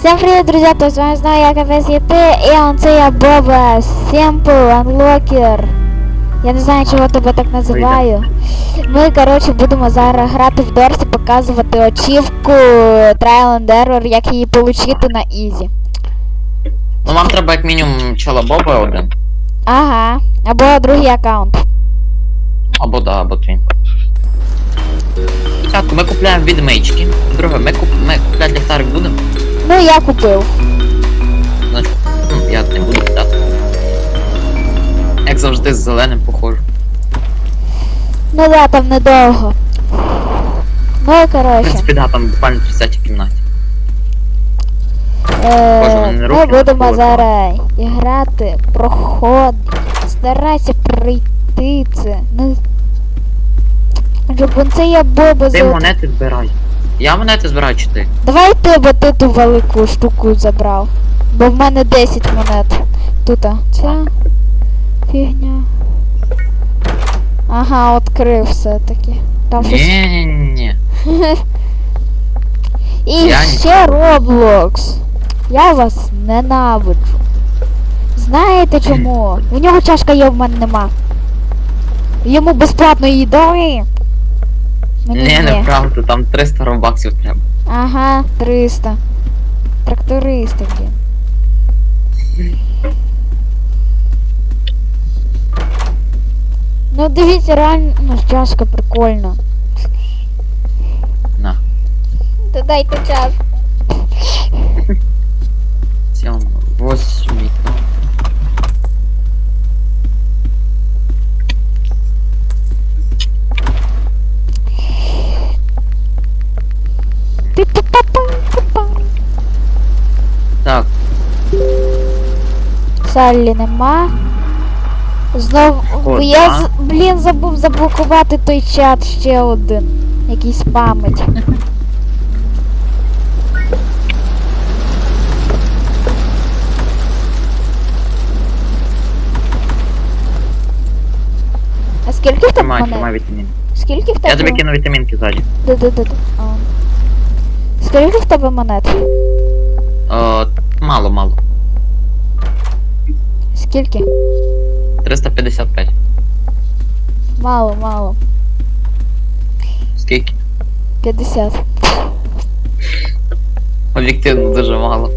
Всем привет, друзья! То есть с вами снова я КПС и он це я Боба Simple Unlocker. Я не знаю, чого тебе так називаю. Ми, коротше, будемо зараз грати в Дорсі, показувати очівку Trial and Error, як її отримати на Ізі. Ну нам треба як мінімум чела Боба один. Ага. Або другий аккаунт. Або да, або твій. Спочатку ми купляємо від мечки. Друге, ми, куп... ми купляти ліхтарик будемо. Ну, я купив. Значить, ну, я не буду купляти. Як завжди з зеленим похожу. Ну да, там недовго. Ну, В коротше. принципі, да, там буквально 30 кімнаті. Боже, Е, мене ми будемо не зараз грати проход. Старайся пройти це. Ну. Щоб це я Боба Ти за... монети збирай. Я монети збираю чи ти? Давай ти, бо ти ту велику штуку забрав. Бо в мене 10 монет. Тут. а, Ця фігня. Ага, відкрив все-таки. Там щось. Ні-ні-ні. І Я ще Roblox. Я вас ненавиджу. Знаєте чому? У нього чашка є, в мене нема. Йому безплатно її дали. Ну, Не, неправда, там 300 робаксів треба. Ага, 300. Трактористи, блін. Ну дивіться, реально ну, чашка прикольно. На. Додайте час. 8. Саллі нема. Знов. О, я да. з- блін забув заблокувати той чат ще один. Який спамить. А скільки в тебе. Скільки в тебе? Я тобі кину вітамінки ззаді. Да-да-да. А. Скільки в тебе монет? О, мало, мало. Скільки? 355. Мало, мало. Скільки? 50. Об'єктивно дуже мало.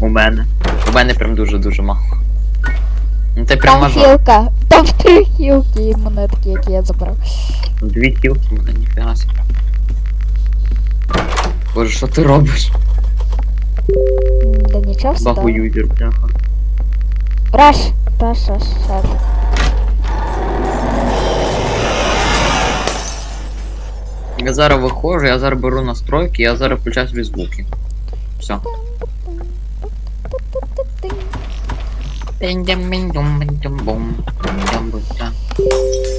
У мене. У мене прям дуже-дуже мало. Ну ти прям Там мажор. хілка. Там три хілки і монетки, які я забрав. Дві кілки, мене ніфіга собі. Боже, що ти робиш? М, Да нічого встав. Багуюзер, бляха. Раш! Раш, раш, раш. Я зараз виходжу, я зараз беру настройки, я зараз включаю собі звуки. Все.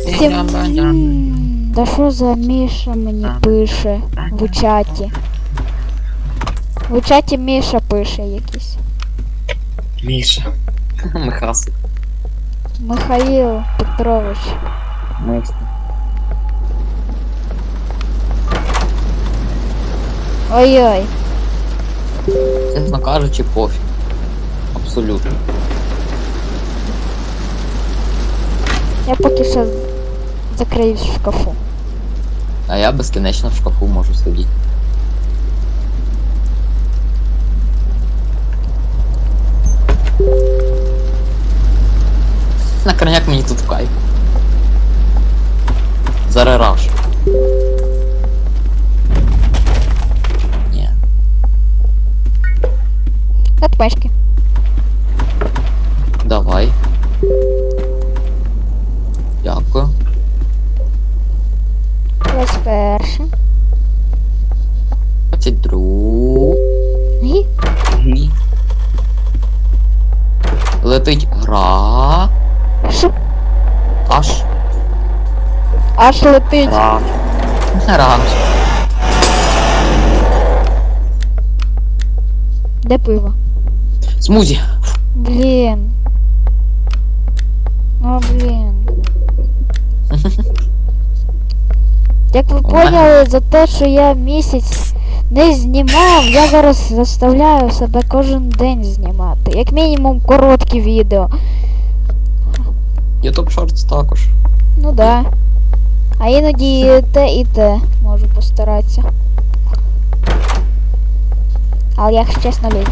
Всім... Да що за Міша мені пише в чаті? В чаті Міша пише якийсь. Міша. Михасик. Михаїл Петрович. Миста. Ой-ой. Чесно кажучи, пофіг. Абсолютно. Я поки що закриюсь в шкафу. А я безкінечно в шкафу можу сидіти. На крайняк мені тут в кайф. Зараз раш. Ні. От пешки. Давай. Дякую. Ось перше. 22. Гі. Гі. Летить гра. Що? Аж. Аж летить. Раш. Раш. Де пиво? Смузі. Блін. О, блін. Як ви поняли, за те, що я місяць не знімав, я зараз заставляю себе кожен день знімати. Як мінімум короткі відео. YouTube Shorts також. Ну да. А іноді і те і те можу постаратися. Але я чесно лінь.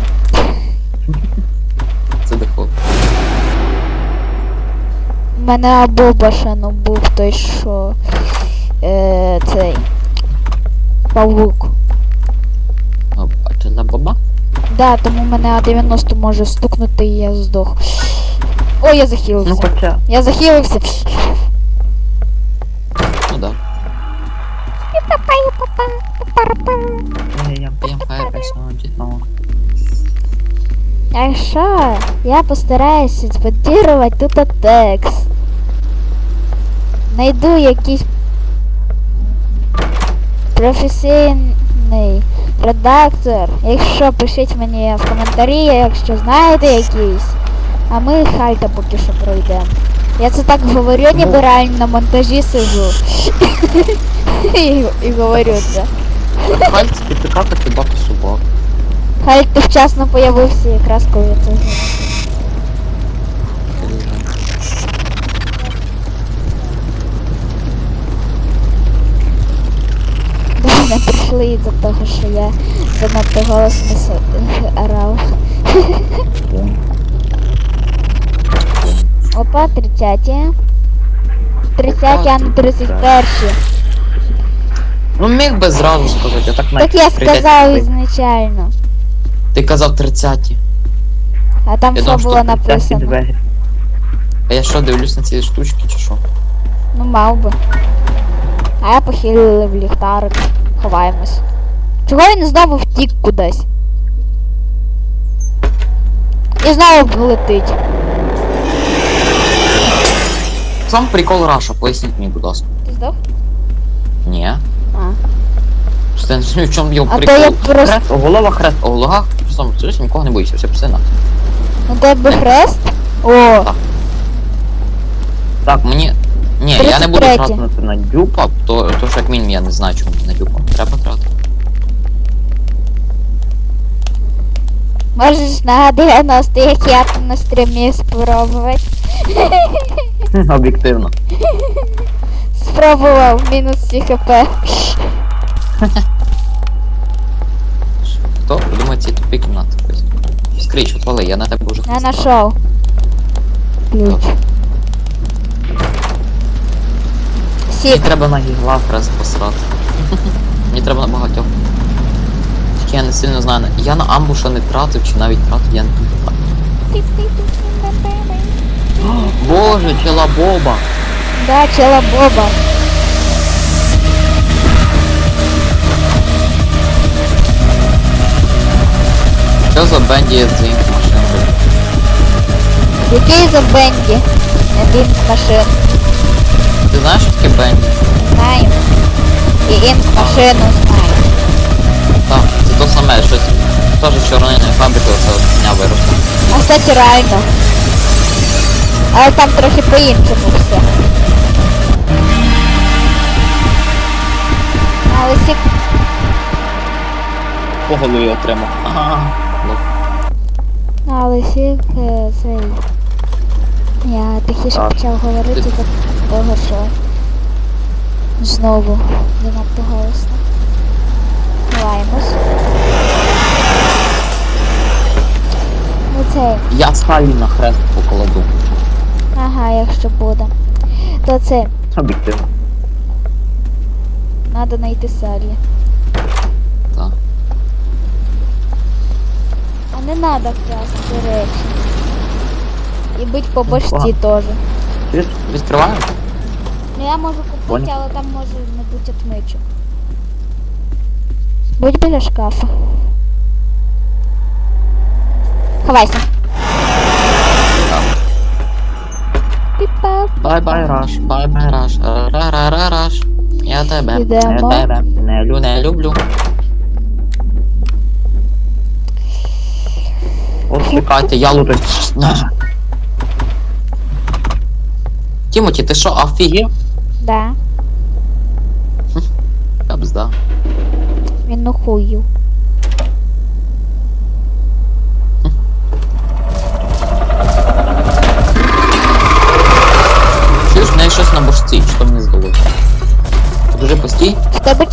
Це дефолт. У мене або башану був той, що е, цей павук. А це за баба? Да, тому мене А90 може стукнути і я здох. Ой, я захилився. Ну хоча. Я захилився. Я п'ям А що? Я постараюся змонтувати тут текст. Найду якийсь професійний редактор. Якщо пишіть мені в коментарі, якщо знаєте якийсь. А ми хальта поки що пройдемо. Я це так говорю, ніби Ну. реально на монтажі сижу. і говорю це. Пальці підпікати хіба по собак. Хальт ти вчасно появився якраз коли це мене прийшли із-за того, що я занадто голосно орав. Опа, 30. 30, а не 31. Ну міг би зразу сказати, а так Так я прийдеться сказав прийти. ізначально. Ти казав 30. А там Я що думав, було що 30 написано? двері. А я що, дивлюсь на ці штучки чи що? Ну мав би. А я похилили в ліхтарик. Ховаємось. Чого він знову втік кудись? І знову летить. Сам прикол Раша, поясніть мені, будь ласка. Ти здох? Ні. Ти не розумієш, в чому його А то прикол? я просто- Хрест, голова хрест, у логах, сам чуєш, нікого не боїшся, все псина. Ну тебе хрест? О, Так, мені. Ні, я не буду 33. тратити на дюпа, то, то що як мінімум я не знаю, чому на дюпа. Треба тратити. можеш на 90 як я там на стрімі спробувати. Об'єктивно. Спробував мінус всі хп. Хто? Ці тупі кімнати. якось. Скріч, отвали, я на тебе вже Я хрест. знайшов. Ключ. Мені Сік. треба на гігла хрест посрати. Мені треба на багатьох. Тільки я не сильно знаю. Я на амбуша не тратив, чи навіть тратив, я не пам'ятаю. Боже, чела Боба! Да, чела Боба. Що за бенді з інших машин? Який за Бенді? Один з машин. Ти знаєш, що таке бенді? Знаю. І інк машину знаю. Так, це то саме, щось теж з чорнильної фабрики от дня виросло. А кстати, реально. Але там трохи по-іншому все. Але сік По голові отримав. Ага. Ну, Але сік е, цей. Я тихіше Так. почав говорити Ти- за того, що знову занадто голосно. Ховаємось. Ну цей. Я Сталі на хрест покладу. Ага, якщо буде. То це, Об'єктивно. Треба знайти Салі. Так. А не треба красти, до речі. І бить по Ну, башці теж. Чуєш? Відкриваємо? Ну я можу купити, Понял. але там може не бути отмичок. Будь біля шкафа. Ховайся. Піпа. Бай-бай, Раш, бай-бай, Раш, ра-ра-ра-раш. Я тебе, я Ідемо. тебе, не люблю, не люблю. От чекайте, я лутаю. Тімоті, ти що, офігів? Да. Я б здав. Він ну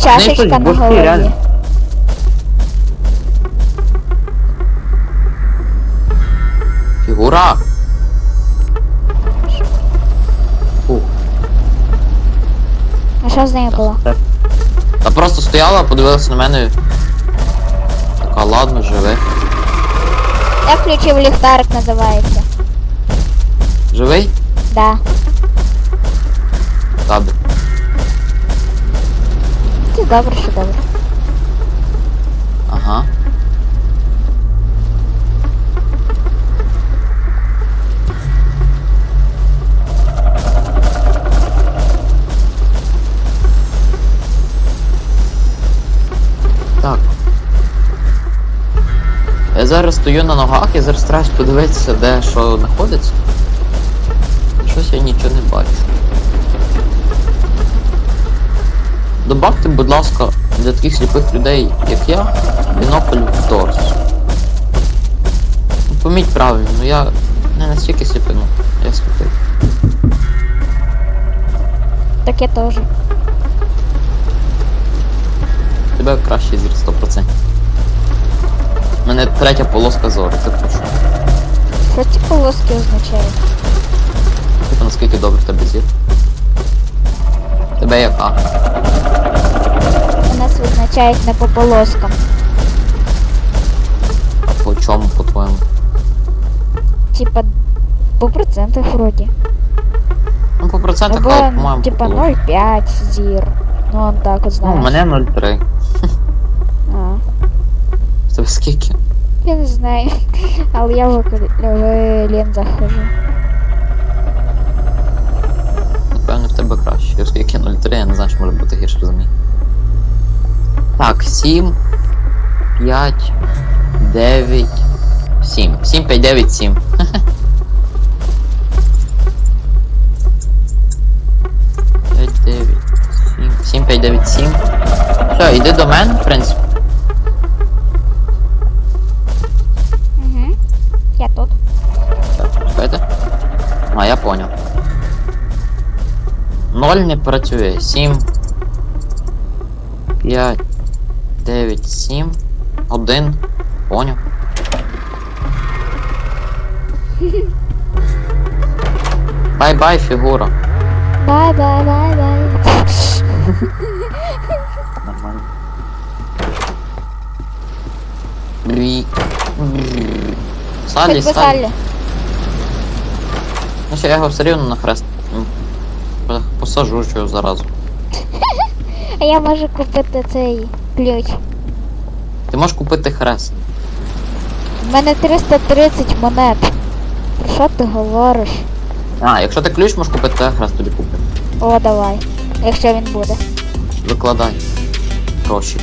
чашечка на голові. реально. Фігура. Фух. А що з нею було? Та просто стояла, подивилася на мене. Така, ладно, живе. Я включив ліхтарик називається. Живий? Да. Добре. Що добре. Ага. Так. Я зараз стою на ногах, я зараз стараюсь подивитися, де що знаходиться. Щось я нічого не бачу. Добавте, будь ласка, для таких сліпих людей, як я, бінокль в торс. Ну, поміть правильно, ну я не настільки сліпий, ну, я сліпий. Так я теж. Тебе краще зір 100%. У мене третя полоска зору, це про що? Ці полоски означають? Типу наскільки добре в тебе зір? Тебе яка? Нас визначають не по полоскам. По чому, по-твоєму? Типа по процентах вроді. Ну по процентах, але, по-моєму, типа 0,5 зір. Ну он так от Ну, у мене 0,3. А. В тебе скільки? Я не знаю. Але я в, в лінзах хожу. Напевно, в тебе краще. Оскільки 0,3, я не знаю, що може бути гірше за. Так, 7, 5, 9, 7. 7, 5, 9, 7. П'ять, дев'ять, сім. Сім, п'ять, дев'ять, сім. Все, йди до мене, в принципі. Угу. Я тут. Так, чекайте. А, я понял. 0 не працює. 7. 5. 9, 7. 1. Понял. Бай-бай, фігура. Бай, бай, бай, бай. Нормально. Брі. Салі, салі. Ну що, я його все рівно на хрест. Посажу його заразу. А я можу купити цей ключ. Ти можеш купити хрест. У мене 330 монет. Про що ти говориш? А, якщо ти ключ можеш купити, то я хрест тобі куплю. О, давай. Якщо він буде. Викладай. Гроші.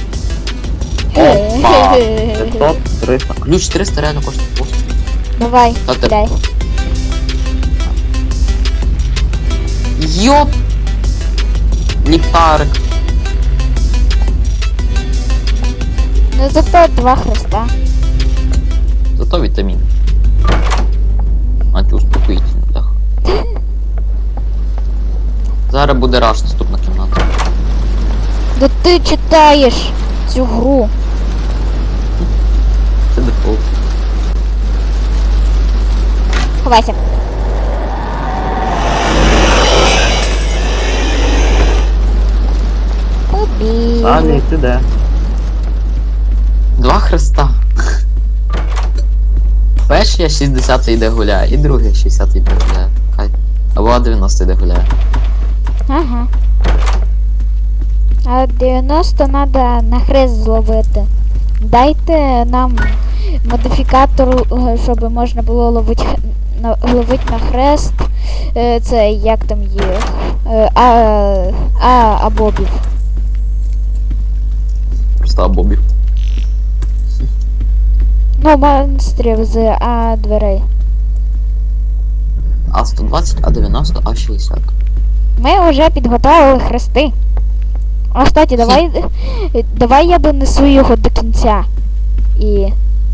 Опа! 500, 300. Ключ 300 реально коштує. Давай, Та ти. дай. Йоп! Ліхтарик. Ну зато два хреста. Зато вітамін. Антиуспокоїтельний, так. Зараз буде раш наступна кімната. Да ти читаєш цю гру. Це дефолт. Ховайся. Побіг. Салі, ти де? Два хреста. Перший я 60 йде гуляє, і другий 60 йде гуляє. Хай. Або 90 йде гуляє. Ага. А 90 надо на хрест зловити. Дайте нам модифікатор, е, щоб можна було ловити на, ловить на хрест. Е, Це як там є. Е, А, а, а бобів. Просто бобів. Ну, монстрів з А дверей. А120, А90, А60. Ми вже підготовили хрести. А кстати, давай. Давай я донесу його до кінця. І.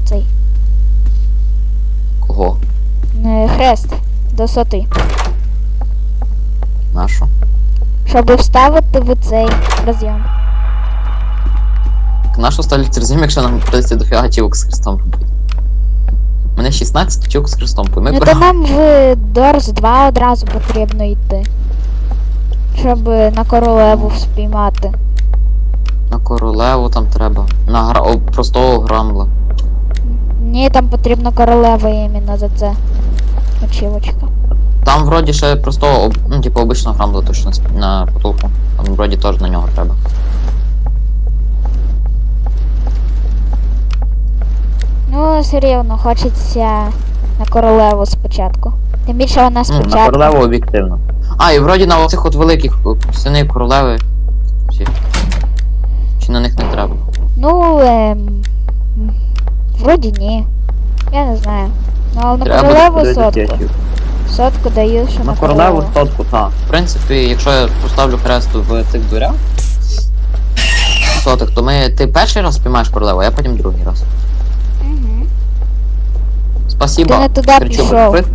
цей. Кого? е, Хрест до соти. Нашу? Щоб вставити в цей розйом. Нашу ставлять розуміємо, якщо нам прийдеться дофіга тівок з хрестом робити. У мене 16 тівок з хрестом, ми Ну то нам в Дорс 2 одразу потрібно йти. Щоб на королеву спіймати. На королеву там треба. На гра... о, простого грамла. Ні, там потрібно королева іменно за це. Очівочка. Там вроді ще простого, ну, типу, обичного грамла точно на потолку. Там вроді теж на нього треба. Ну, все рівно, хочеться на королеву спочатку. Тим більше вона Ну, на королеву об'єктивно. А, і вроді на оцих от великих сини королеви. Чи, чи на них не треба? Ну, ем, вроді ні. Я не знаю. Ну, але на Треба королеву сотку. Сотку даю, що На на королеву сотку, так. В принципі, якщо я поставлю хрест в цих дверях, сотих, то ми. Ти перший раз спіймаєш королеву, а я потім другий раз. Спасибо. Ти не туди Кричу пішов. списку.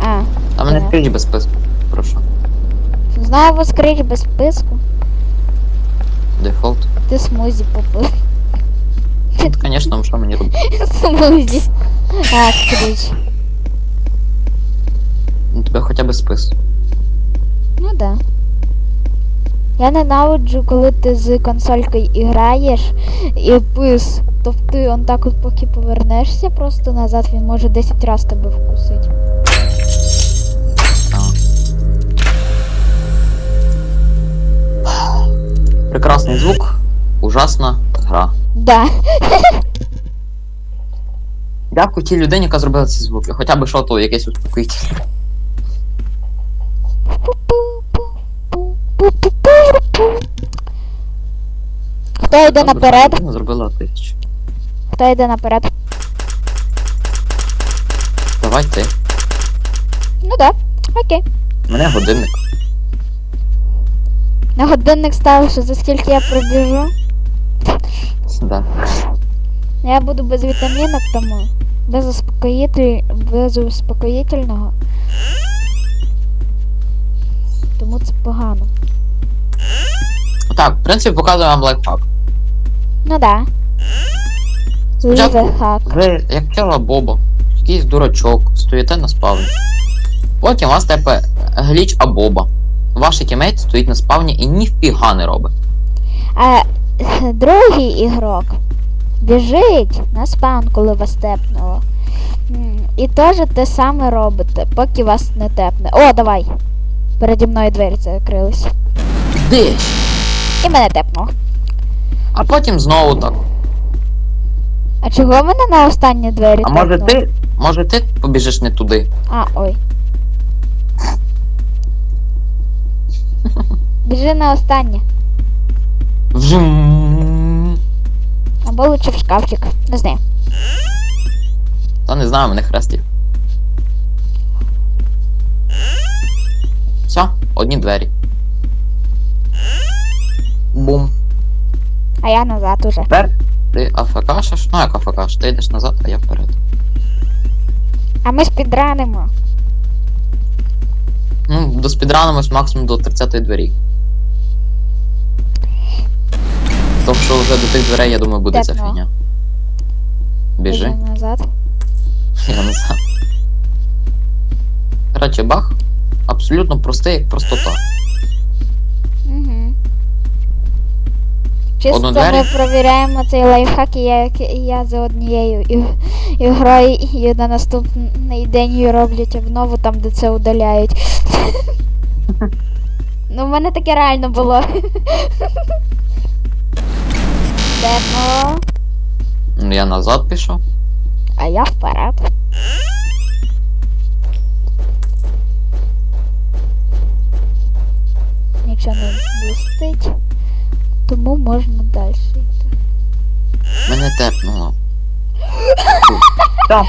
А, А мене Ага. скрізь без списку. Прошу. знаю воскрич без списку. Дефолт. Ти смузі попив. Ну, Звісно, що мені робити? Смузі. А, скрич. Ну, тебе хоча б спис. Ну да. Я ненавиджу, коли ти з консолькою і граєш і пис. Тобто ти он так от поки повернешся просто назад, він може 10 разів тебе вкусить. Прекрасний звук, ужасна гра. Да. Дякую тій людині, яка зробила ці звуки. Хоча б шоту якесь успокоїтельне. Хто йде наперед? Зробила тисячу. Хто йде наперед? Давай ти. Ну да. Окей. У Мене годинник. На годинник ставиш, за скільки я пробіжу. Да. Я буду без вітамінок, тому без успокоїтель... без успокоїтельного. Тому це погано. Так, в принципі, показую вам лайфхак. Ну да. Спочатку- Ви, як вчора Боба, якийсь дурачок, стоїте на спавні. Потім вас тепе гліч Абоба. Ваш тімейт стоїть на спавні і ніфіга не робить. А другий ігрок біжить на спаун, коли вас тепнуло. І теж те саме робите, поки вас не тепне. О, давай! Переді мною двері закрились. Де? І мене тепнуло. А потім знову так. А чого мене на останні двері А може тепнуло? ти? Може ти побіжиш не туди? А, ой. Біжи на останнє. Вжум. Або лучше в шкафчик. Не знаю. Та не знаю, мене хрестів. Все, одні двері. Бум. А я назад уже. Тепер? Ти АФКшиш? Ну як АФКш? Ти йдеш назад, а я вперед. А ми спідранимо. Ну, до спідранимось максимум до 30-ї двері. Тому що вже до тих дверей, я думаю, буде ця Тепно. фігня. Біжи, Біжи назад. я не знаю. Короче, бах. Абсолютно простий, як простота. Чисто ми провіряємо цей лайфхак, і я, я за однією ігрою і на наступний день її роблять обнову там, де це удаляють. ну, в мене таке реально було. Демо. Ну, Я назад пішов. А я вперед. Нічого не блистить. Тому можна далі йти. Мене тепнуло. Все.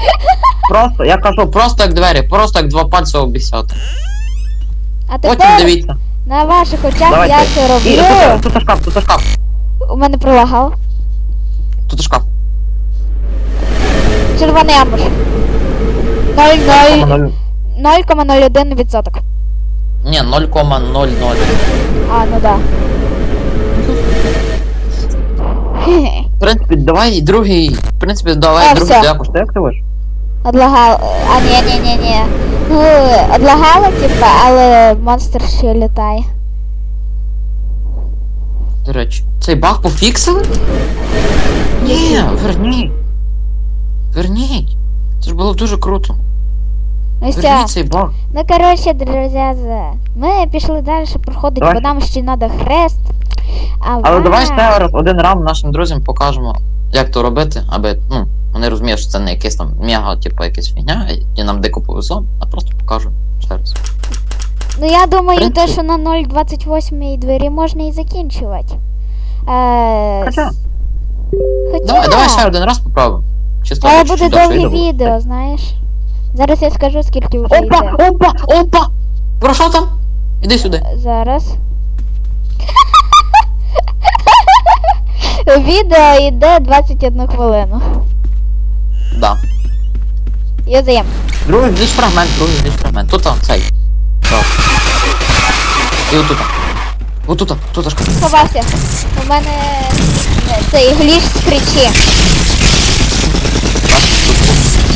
Просто, я кажу, Просто як двері, просто як два пальці обіцяти. А Потім тепер, дивіться. На ваших очах Давайте. я це І роблю. тут, тут шкаф, тут шкаф. У мене пролагало. Тут шкаф. Червоний амбуш. 0,0 Воно- 0,01%. Ні, 0,00. А, ну да. В принципі, давай другий. В принципі, давай А, другий все. якось. Ти активуєш? Одлагало. А, ні, ні, ні, ні. Ну, одлагало, типа, але монстр ще літає. До речі, цей баг пофіксили? Ні, верніть. Верніть. Це ж було дуже круто. Ну все. Верніть цей баг. Ну, коротше, друзі, ми пішли далі проходити, Давай. бо нам ще треба хрест. А Але давай ще раз. Один раунд нашим друзям покажемо, як то робити, аби, ну, вони розуміють, що це не якесь там мега, типу, якась фігня, і нам дико повезло, а просто покажу ще раз. Ну я думаю, те, що на 0.28 двері можна і закінчувати. Е, Хоча. Хоча. Давай, давай ще один раз попробуємо. Чисто Але буде довге відео, знаєш. Зараз я скажу, скільки вже Опа, йде. опа, опа! Про що там? Іди сюди. Зараз. Відео йде 21 хвилину. Да. Я заєм. Другий ліж фрагмент, другий ліж фрагмент. Тут там, цей. Так. І отут. Отут, тут ж. Ховався. У мене цей гліш скричі.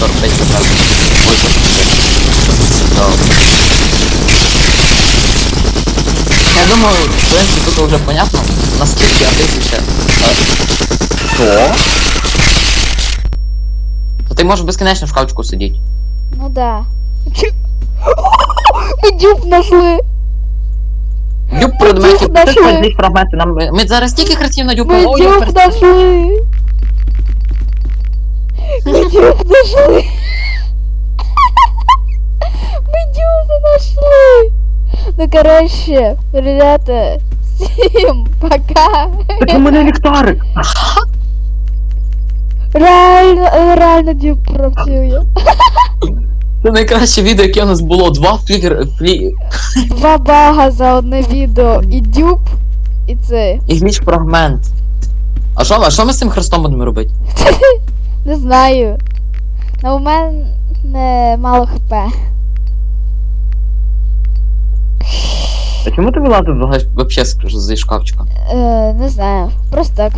45 запевнено. Ой, 45. Я думаю, в принципі, тут вже понятно, наскільки а тисяча. Що? То ти можеш безкінечно в шкафчику сидіти. Ну да. Ми дюб нашли. Дюб предметів. Дюб Ти нашли. хоч нам. Ми, ми зараз стільки хрестів на дюб. Ми дюб нашли. Ми дюб нашли. Мы дюб нашли. Ну короче, ребята, всем пока. Так у мене ліхтарик. Реально, реально дюб працює. Це найкраще відео, яке у нас було. Два флігер. Флі... Два бага за одне відео. І дюб, і це. І гліч фрагмент. А що, а що ми з цим хрестом будемо робити? Не знаю. Ну у мене мало хп. А чому ти вилазив Взагалі, Вообще зі шкафчика. Е, не знаю. Просто так.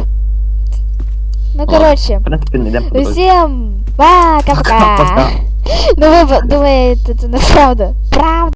Ну короче. В принципі, не йдемо по дорозі. Всем пока-пока. Ну ви думаєте, це неправда. Правда.